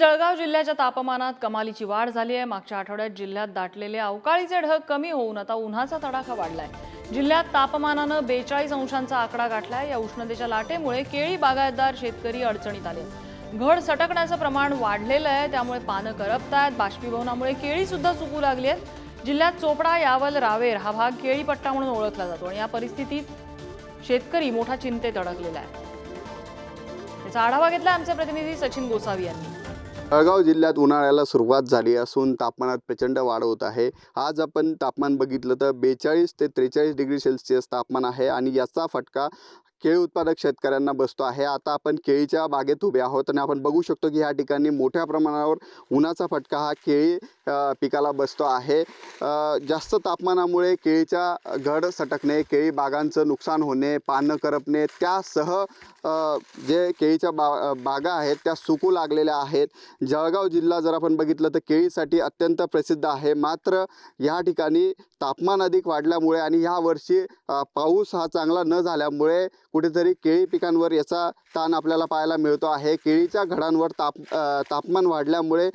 जळगाव जिल्ह्याच्या तापमानात कमालीची वाढ झाली आहे. मागच्या आठवड्यात जिल्ह्यात दाटलेले अवकाळीचे ढग कमी होऊन आता उन्हाचा तडाखा वाढलाय. जिल्ह्यात तापमानानं बेचाळीस अंशांचा आकडा गाठलाय. या उष्णतेच्या लाटेमुळे केळी बागायतदार शेतकरी अडचणीत आले. घड सटकण्याचं प्रमाण वाढलेलं आहे. त्यामुळे पानं करपतायत. बाष्पीभवनामुळे केळी सुद्धा सुकू लागली आहेत. जिल्ह्यात चोपडा यावल रावेर हा भाग केळीपट्टा म्हणून ओळखला जातो आणि या परिस्थितीत शेतकरी मोठा चिंतेत अडकलेला आहे. त्याचा आढावा घेतला आमचे प्रतिनिधी सचिन गोसावी यांनी. जळगाव जिल्ह्यात उन्हाळ्याला सुरुवात झाली असून तापमानात प्रचंड वाढ होत आहे. आज आपण तापमान बघितलं तर बेचाळीस ते त्रेचाळीस डिग्री सेल्सिअस तापमान आहे आणि याचा फटका केळी उत्पादक शेतकऱ्यांना बसतो आहे. आता आपण केळीच्या बागेत उभे आहोत आणि आपण बघू शकतो की ह्या ठिकाणी मोठ्या प्रमाणावर उन्हाचा फटका हा केळी पिकाला बसतो आहे. जास्त तापमानामुळे केळीच्या घड सटकणे केळी बागांचं नुकसान होणे पानं करपणे त्यासह जे केळीच्या बा बागा आहेत त्या सुकू लागलेल्या आहेत. जळगाव जिल्हा जर आपण बघितलं तर केळीसाठी अत्यंत प्रसिद्ध आहे. मात्र या ठिकाणी तापमान अधिक वाढल्यामुळे आणि ह्या वर्षी पाऊस हा चांगला न झाल्यामुळे कुठेतरी केळी पिकांवर याचा ताण आपल्याला पाहायला मिळतो आहे. केळीच्या घडांवर ताप तापमान वाढल्यामुळे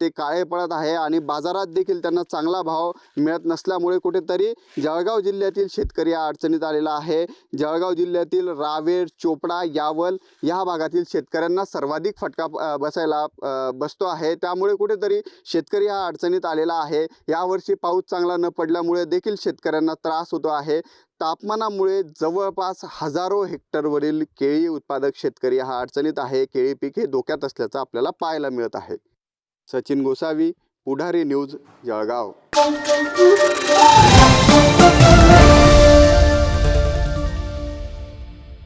ते काळे पडत आहे आणि बाजारात देखील त्यांना चांगला भाव मिळत नसल्यामुळे कुठेतरी जळगाव जिल्ह्यातील शेतकरी या अडचणीत आलेला आहे. जळगाव जिल्ह्यातील रावेर चोपडा यावल या भागातील शेतकऱ्यांना सर्वाधिक फटका बसायला बसतो आहे. त्यामुळे कुठेतरी शेतकरी हा अडचणीत आलेला आहे. यावर्षी पाऊस चांगला न पडल्यामुळे देखील शेतकऱ्यांना त्रास होतो आहे. तापमानामुळे जवळपास हजारो हेक्टरवरील केळी उत्पादक शेतकरी हा अडचणीत आहे. केळी पीक हे धोक्यात असल्याचं आपल्याला पाहायला मिळत आहे. सचिन गोसावी पुढारी न्यूज जळगाव.